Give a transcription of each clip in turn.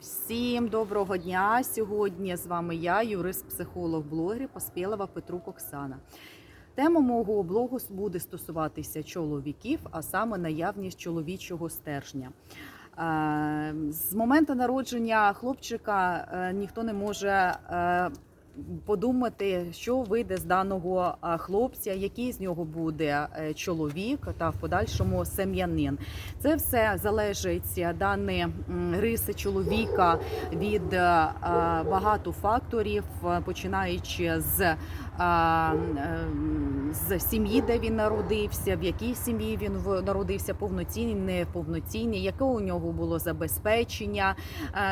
Всім доброго дня! Сьогодні з вами я, юрист-психолог блогер Поспєлова Петрук Оксана. Тема мого блогу буде стосуватися чоловіків, а саме наявність чоловічого стержня. Е, З моменту народження хлопчика е, ніхто не може е, подумати, що вийде з даного хлопця, який з нього буде е, чоловік та в подальшому сем'янин. Це все залежить е, дані риси чоловіка від е, багато факторів, починаючи з, з сім'ї, де він народився, в якій сім'ї він народився, повноцінний, неповноцінний, яке у нього було забезпечення,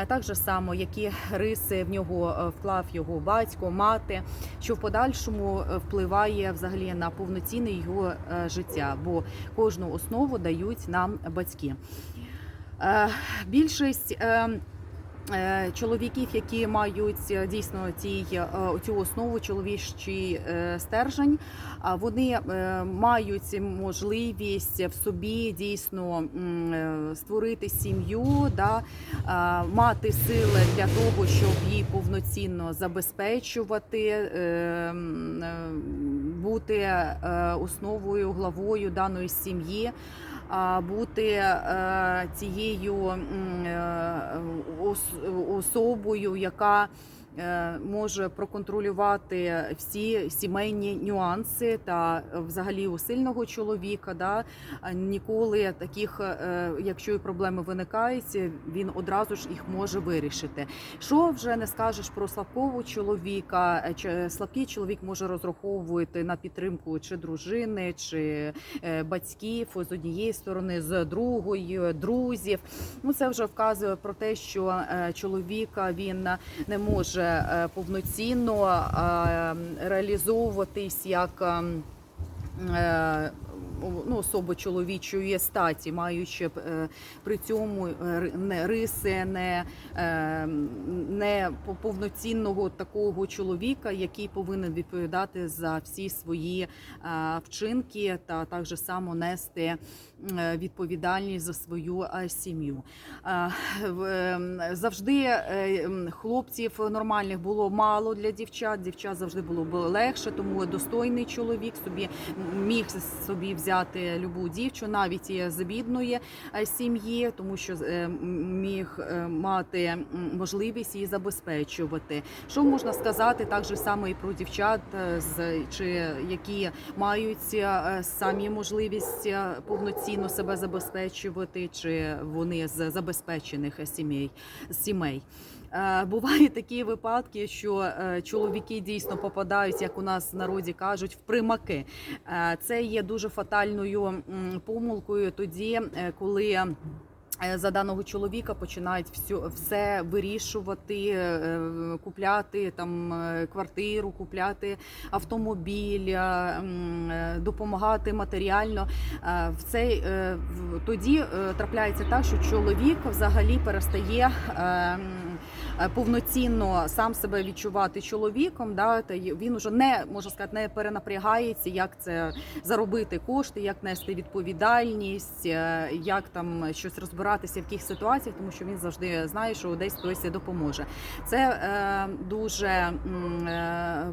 так само, які риси в нього вклав його батько, мати, що в подальшому е, впливає взагалі на повноцінне його е, життя, бо кожну основу дають нам батьки. Е, Більшість е, е, чоловіків, які мають е, дійсно ці, е, цю основу чоловічий е, стержень, вони е, мають можливість в собі дійсно е, створити сім'ю, да, мати сили для того, щоб її повноцінно забезпечувати, е, е, бути е, основою, главою даної сім'ї. Бути е, цією е, особою, яка може проконтролювати всі сімейні нюанси та е, взагалі у сильного чоловіка. Да, ніколи таких, е, якщо і проблеми виникають, він одразу ж їх може вирішити. Що вже не скажеш про слабкого чоловіка? Е, Слабкий чоловік може розраховувати на підтримку чи дружини, чи е, батьків з однієї сторони, з другої, друзів. Ну це вже вказує про те, що е, чоловіка він не може е, повноцінно е, реалізовуватись як. Ем, Ну, особи чоловічої статі, маючи е, при цьому е, не риси, не, е, не повноцінного такого чоловіка, який повинен відповідати за всі свої вчинки та так же само нести відповідальність за свою сім'ю. Е, е, Завжди хлопців нормальних було мало для дівчат. Дівчат завжди було легше, тому достойний чоловік собі міг собі взяти любу дівчу, навіть з бідної е, сім'ї, тому що е, міг е, мати можливість її забезпечувати. Що можна сказати так же само і про дівчат, чи які мають самі можливість повноцінно себе забезпечувати, чи вони з забезпечених сімей сімей. Е, Бувають такі випадки, що е, чоловіки дійсно попадають, як у нас в народі кажуть, в примаки. Е, Це є дуже фатальною помилкою тоді, коли. За даного чоловіка починають все, вирішувати, купляти там квартиру, купляти автомобіль, допомагати матеріально. В цей тоді трапляється так, що чоловік взагалі перестає. Е, Повноцінно сам себе відчувати чоловіком, да та він уже не можна сказати, не перенапрягається, як це заробити кошти, як нести відповідальність, е, як там щось розбиратися в яких ситуаціях, тому що він завжди знає, що десь хтось допоможе. Це е, дуже е,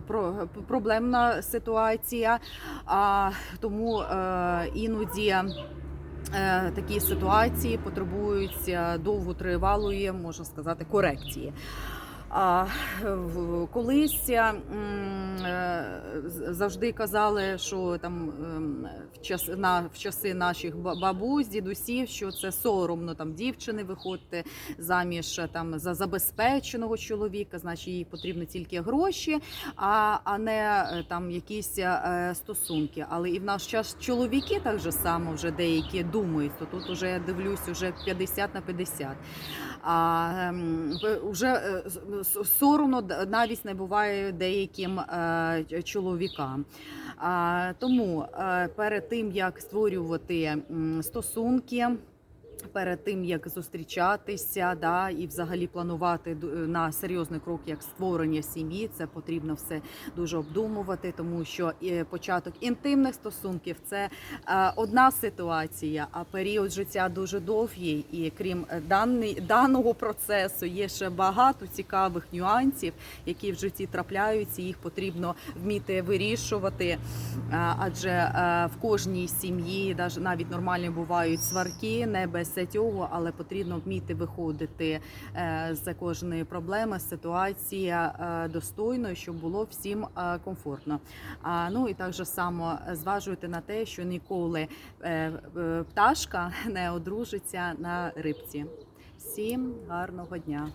про, проблемна ситуація, а тому е, іноді. Е, Такі ситуації потребують е, довготривалої, можна сказати, корекції. А колись е, завжди казали, що там ем, в час на в часи наших ба- бабусь, дідусів, що це соромно там дівчини виходити заміж е, там за забезпеченого чоловіка, значить їй потрібні тільки гроші, а, а не е, там якісь стосунки. Але і в наш час чоловіки так же само вже деякі думають, то тут уже я дивлюсь, уже 50 на 50. А ем, вже е, соромно навіть не буває деяким е, чоловікам. Тому е, перед тим як створювати стосунки. Перед тим як зустрічатися, да і взагалі планувати на серйозний крок, як створення сім'ї, це потрібно все дуже обдумувати, тому що е, початок інтимних стосунків це е, одна ситуація, а період життя дуже довгий. І крім е, даного процесу, є ще багато цікавих нюансів, які в житті трапляються. Їх потрібно вміти вирішувати. Е, Адже е, в кожній сім'ї, навіть нормальні бувають сварки, не без цього, але потрібно вміти виходити е, з кожної проблеми, ситуації е, достойно, щоб було всім е, комфортно. Ну і так же само зважуйте на те, що ніколи пташка не одружиться на рибці. Всім гарного дня!